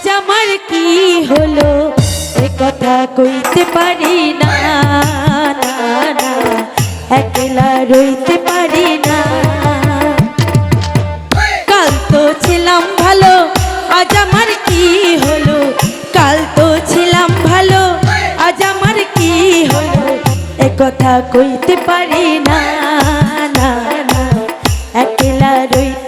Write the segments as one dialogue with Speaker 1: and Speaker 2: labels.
Speaker 1: আজ আমার কি হলো? এ কথা কইতে পারি না না একলা রইতে পারি না। কাল তো ছিলাম ভালো, আজ আমার কি হলো? কাল তো ছিলাম ভালো, আজ আমার কি হলো? এ কথা কইতে পারি না না। একলা রইতে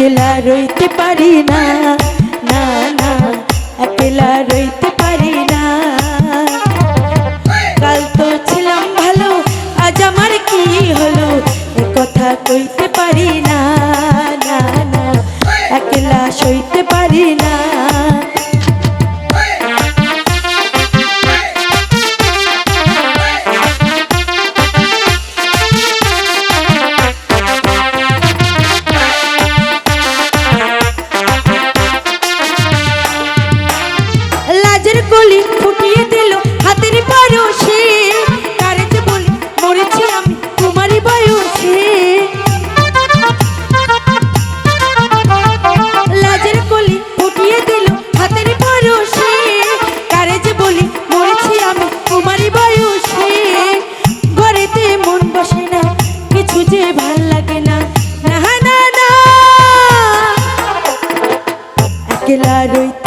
Speaker 1: একলা রইতে পারি না না না, একলা রইতে পারি না। কাল তো ছিলাম ভালো, আজ আমার কি হলো, এ কথা কইতে পারি না না না, একলা সইতে পারি না।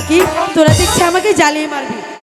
Speaker 1: কি? তোরা দেখছি আমাকে জ্বালিয়ে মারবি।